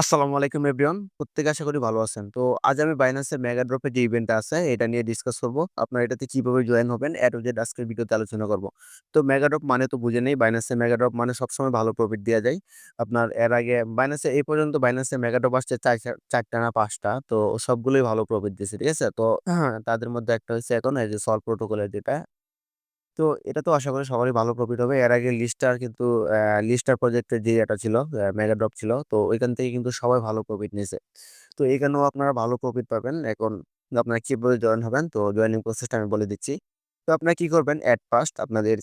আসসালামু আলাইকুম এভরিওয়ান। প্রত্যেকে আশা করি ভালো আছেন। তো আজ আমি বাইন্যান্সের মেগা ড্রপের যে ইভেন্টটা আছে, এটা নিয়ে ডিসকাস করব। আপনারা এটাতে কীভাবে জয়েন হবেন এ টু জেড আজকের ভিডিওতে আলোচনা করব। তো মেগা ড্রপ মানে তো বুঝেনই বাইন্যান্সের মেগা ড্রপ মানে সবসময় ভালো প্রফিট দেয়া যায়। আপনার এর আগে বাইন্যান্সে এই পর্যন্ত বাইন্যান্সের মেগা ড্রপ আসছে চার চা ৪ টা না পাঁচটা, তো সবগুলোই ভালো প্রফিট দিছে। ঠিক আছে? তো তাদের মধ্যে একটা হচ্ছে এখন এই যে সল্ভ প্রোটোকলের যেটা তো এটা তো আশা করি সবারই ভালো প্রফিট হবে। এর আগে লিস্টার কিন্তু লিস্টার প্রজেক্টের যে এটা ছিল অ্যা মেগা ড্রপ ছিল। তো ওইখান থেকে কিন্তু সবাই ভালো প্রফিট নিছে। তো এখানেও আপনারা ভালো প্রফিট পাবেন। এখন আপনারা কীভাবে জয়েন হবেন? তো জয়েনিং প্রসেসটা আমি বলে দিচ্ছি। তো আপনারা কি করবেন? এট ফার্স্ট আপনাদের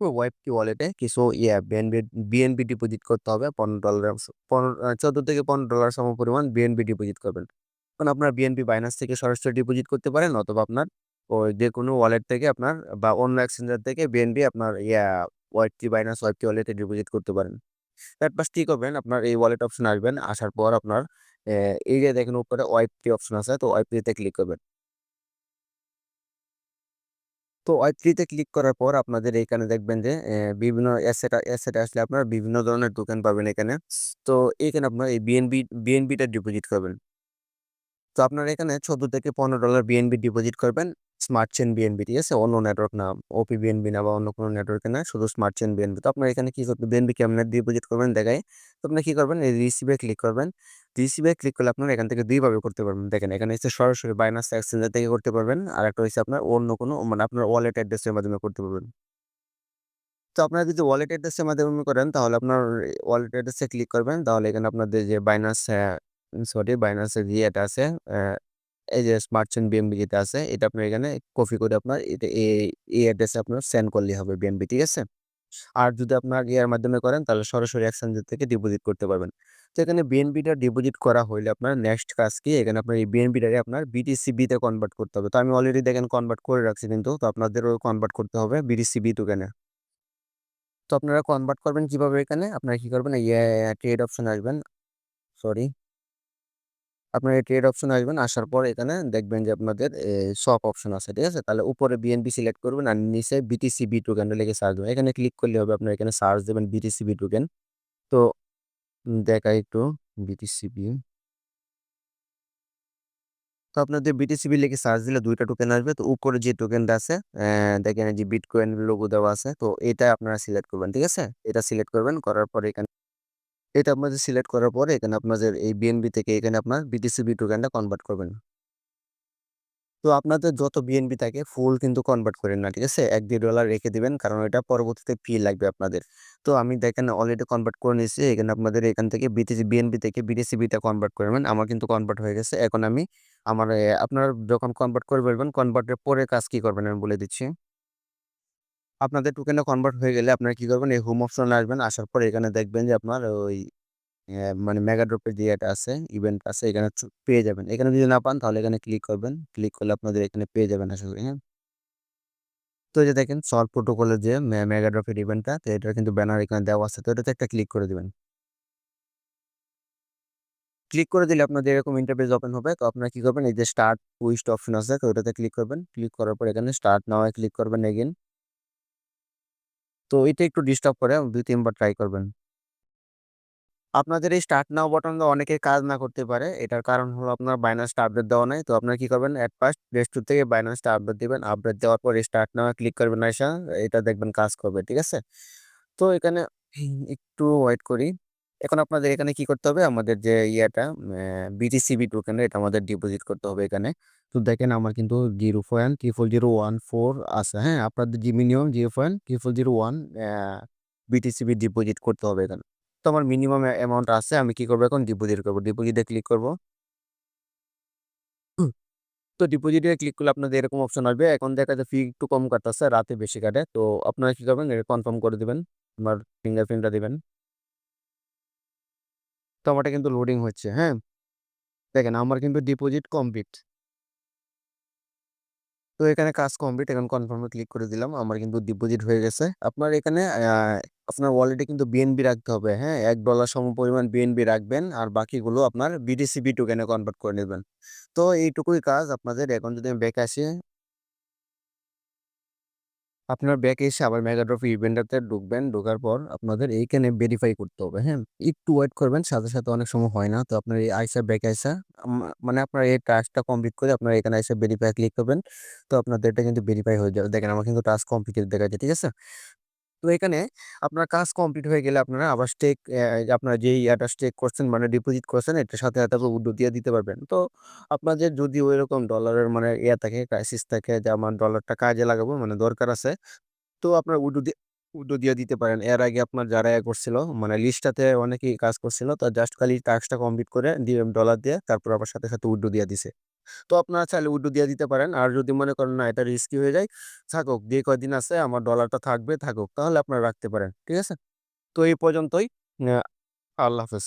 ওয়াইপটি ওয়ালেটে কিছু ইয়া বিএনবি বিএনবি ডিপোজিট করতে হবে $15 পনেরো থেকে $14-15 সমপরিমাণ বিএনবি ডিপোজিট করবেন। এখন আপনার বিএনবি বাইন্যান্স থেকে সরাসরি ডিপোজিট করতে পারেন, অথবা আপনার ওই যেকোনো ওয়ালেট থেকে আপনার বা অন্য এক্সচেঞ্জার থেকে বিএনবি আপনার ইয়া ওয়াইপটি বাইন্যান্স ওয়াইপটি ওয়ালেটে ডিপোজিট করতে পারেন। তারপর কি করবেন? আপনার এই ওয়ালেট অপশনে আসবেন। আসার পর আপনার এই যে দেখেন উপরে ওয়াইপটি অপশন আছে। তো ওয়াইপটি তে ক্লিক করবেন। তো ওয়াইপ3 তে ক্লিক করার পর আপনাদের এইখানে দেখবেন যে বিভিন্ন অ্যাসেট অ্যাসেট আসলে আপনার বিভিন্ন ধরনের টোকেন পাবেন এখানে। তো এইখানে আপনার এই বিএনবি বিএনবিটা ডিপোজিট করবেন। তো আপনার এখানে $14-15 বিএনবি ডিপোজিট করবেন। স্মার্ট চেন বিএনবি, ঠিক আছে? অন্য নেটওয়ার্ক না, ওপি বিএনবি না বা অন্য কোনো নেটওয়ার্কে না, শুধু স্মার্ট চেন বিএনবি। তো আপনার এখানে কী করবেন? বিএনবি কেমনে ডিপোজিট করবেন দেখাই। তো আপনি কী করবেন? এই রিসিভ ক্লিক করবেন। রিসিভে ক্লিক করলে আপনারা এখান থেকে দুইভাবে করতে পারবেন। দেখেন এখানে হচ্ছে সরাসরি বাইন্যান্স এক্সচেঞ্জার থেকে করতে পারবেন। আর একটা হচ্ছে আপনার অন্য কোনো মানে আপনার ওয়ালেট অ্যাড্রেসের মাধ্যমে করতে পারবেন। তো আপনারা যদি ওয়ালেট অ্যাড্রেসের মাধ্যমে করেন তাহলে আপনার ওয়ালেট অ্যাড্রেসে ক্লিক করবেন। তাহলে এখানে আপনাদের যে বাইন্যান্স অ্যা সরি বাইন্যান্সের যে ইয়েটা আছে এই যে স্মার্ট চেইন বিএনবি যেটা আছে এটা আপনার এখানে কপি করে আপনার এটা এই অ্যাড্রেসে আপনার সেন্ড করলেই হবে বিএনবি, ঠিক আছে? আর যদি আপনার ইয়ার মাধ্যমে করেন তাহলে সরাসরি এক্সচেঞ্জার থেকে ডিপোজিট করতে পারবেন। তো এখানে বিএনবিটা ডিপোজিট করা হইলে আপনার নেক্সট কাজ কি? এখানে আপনার এই বিএনবিটাকে আপনার বিটিসিবি তে কনভার্ট করতে হবে। তো আমি অলরেডি দেখেন কনভার্ট করে রাখছি কিন্তু। তো আপনাদেরও কনভার্ট করতে হবে বিটিসিবি টোকেনে। তো আপনারা কনভার্ট করবেন কীভাবে এখানে? আপনারা কি করবেন? ট্রেড অপশন আসবেন। সরি। আপনারা ট্রেড অপশনে আসবেন। আসার পর এখানে দেখবেন যে আপনাদের সোয়াপ অপশন আছে, ঠিক আছে? তাহলে উপরে বিএনবি সিলেক্ট করবেন আর নিচে বিটিসি বি টোকেনটা লিখে সার্চ দেবেন এখানে ক্লিক করলে হবে আপনার এখানে সার্চ দিবেন বিটিসিবি টোকেন। তো দেখাই একটু বিটিসিবি। তো আপনাদের বিটিসিবি লিখে সার্চ দিলে ২ টা টোকেন আসবে। তো উপরে যে টোকেনটা আছে দেখেন যে বিটকয়েন লোগো দেওয়া আছে। তো এটা আপনারা সিলেক্ট করবেন, ঠিক আছে? এটা সিলেক্ট করবেন। করার পরে এখানে এটা আপনাদের সিলেক্ট করার পরে এখানে আপনাদের এই বিএনবি থেকে এখানে আপনার বিটিসিবি টোকেনটা কনভার্ট করবেন। তো আপনাদের যত বিএনবি থাকে ফুল কিন্তু কনভার্ট করেন না, ঠিক আছে? $১-$১.৫ রেখে দিবেন। কারণ এটা পরবর্তীতে ফি লাগবে আপনাদের। তো আমি দেখেন অলরেডি কনভার্ট করে নিয়েছি। এখানে আপনাদের এখান থেকে বিটিসি বিএনবি থেকে বিটিসিবিতে কনভার্ট করবেন। আমার কিন্তু কনভার্ট হয়ে গেছে। এখন আমি আমার আপনারা যখন কনভার্ট করে ফেলবেন, কনভার্টের পরে কাজ কি করবেন আমি বলে দিচ্ছি। আপনাদের টোকেনটা কনভার্ট হয়ে গেলে আপনারা কি করবেন? এই হোম অপশনে আসবেন। আসার পর এখানে দেখবেন যে আপনার ওই মানে মেগা ড্রপের যে ইয়েটা আছে, ইভেন্ট আছে এখানে পেয়ে যাবেন। এখানে যদি না পান তাহলে এখানে ক্লিক করবেন। ক্লিক করলে আপনাদের এখানে পেয়ে যাবেন আশা করি, হ্যাঁ? তো যে দেখেন সল্ভ প্রোটোকলের যে মে মেগা ড্রপের ইভেন্টটা তো এটার কিন্তু ব্যানার এখানে দেওয়া আছে। তো এটাতে একটা ক্লিক করে দেবেন ক্লিক করে দিলে আপনাদের এরকম ইন্টারফেস ওপেন হবে। তো আপনারা কি করবেন? এই যে স্টার্ট উইস্ট অপশন আছে তো ওটাতে ক্লিক করবেন। ক্লিক করার পর এখানে স্টার্ট নাও ক্লিক করবেন এগেইন। তো এটা একটু ডিস্টার্ব করে দুই তিনবার ট্রাই করবেন। আপনাদের এই স্টার্ট নাও বাটনটা অনেকের কাজ না করতে পারে। এটার কারণ হলো আপনার বাইনান্সটা আপডেট দেওয়া নাই। তো আপনারা কি করবেন? অ্যাট ফার্স্ট প্লে স্টোর থেকে বাইনান্সটা আপডেট দিবেন। আপডেট দেওয়ার পর স্টার্ট নাও ক্লিক করবেন আসা এটা দেখবেন কাজ করবে, ঠিক আছে? তো এখানে একটু ওয়েট করি। এখন আপনাদের এখানে কি করতে হবে? আমাদের যে ইয়াটা বিটিসিবি টোকেন এটা আমাদের ডিপোজিট করতে হবে এখানে। তো দেখেন আমার কিন্তু 0.00014 আছে, হ্যাঁ? আপনাদের যে minimum zero point triple zero one BTCB deposit করতে হবে এখানে। তো আমার মিনিমাম অ্যামাউন্ট আছে। আমি কি করব এখন? ডিপোজিট করব ডিপোজিটে ক্লিক করব তো ডিপোজিটে ক্লিক করলে আপনাদের এরকম অপশন আসবে। এখন দেখা যায় ফি একটু কম কাটতেছে, রাতে বেশি কাটে। তো আপনারা কি করবেন? কনফার্ম করে দিবেন। আমার ফিঙ্গারপ্রিন্টটা দিবেন। তো কিন্তু লোডিং হচ্ছে, হ্যাঁ? দেখেন আমার কিন্তু ডিপোজিট কমপ্লিট। তো এখানে কাজ কমপ্লিট। এখন কনফার্মে ক্লিক করে দিলাম। আমার কিন্তু ডিপোজিট হয়ে গেছে। আপনার এখানে আপনার ওয়ালেটে কিন্তু বিএনবি রাখতে হবে, হ্যাঁ? এক ডলার সম পরিমাণ বিএনবি রাখবেন। আর বাকিগুলো আপনার বিটিসিবি টোকেনে কনভার্ট করে নেবেন তো এইটুকুই কাজ আপনাদের। এখন যদি আমি ব্যাক আসি আপনার ব্যাক এসে আবার মেগাড্রফি ইভেন্টটাতে ঢুকবেন। ঢোকার পর আপনাদের এইখানে ভেরিফাই করতে হবে, হ্যাঁ? একটু ওয়েট করবেন। সাথে, সাথে অনেক সময় হয় না। তো আপনার এই আইসা ব্যাক আইসা মানে আপনার এই টাস্কটা কমপ্লিট করে আপনার এখানে আইসা ভেরিফাই ক্লিক করবেন। তো আপনাদের এটা কিন্তু ভেরিফাই হয়ে যাবে। দেখেন আমার কিন্তু টাস্ক কমপ্লিট দেখা যায় ঠিক আছে? তো এখানে আপনার কাজ কমপ্লিট হয়ে গেলে আপনারা আবার স্টেক আপনার যেই ইয়াটা স্টেক করছেন মানে ডিপোজিট করছেন এটার সাথে, সাথে উইথড্র দিয়ে দিতে পারবেন। তো আপনাদের যদি ওইরকম ডলারের মানে ইয়া থাকে, ক্রাইসিস থাকে যে আমার ডলারটা কাজে লাগাবো মানে দরকার আছে। তো আপনার উইথড্র দিয়ে উইথড্র দিয়ে দিতে পারেন। এর আগে আপনার যারা ইয়া করছিল মানে লিস্টটাতে অনেকেই কাজ করছিল। তো জাস্ট খালি টাস্কটা কমপ্লিট করে দিয়ে ডলার দিয়ে তারপর আবার সাথে, সাথে উইথড্র দিয়ে দিছে। তো আপনারা চাইলে উইডো দিয়ে দিতে পারেন। আর যদি মনে করেন না এটা রিস্কি হয়ে যায়, থাকুক যে কয়দিন আছে আমার ডলারটা থাকবে থাকুক। তাহলে আপনারা রাখতে পারেন। ঠিক আছে? তো এই পর্যন্তই। আল্লাহ হাফেজ।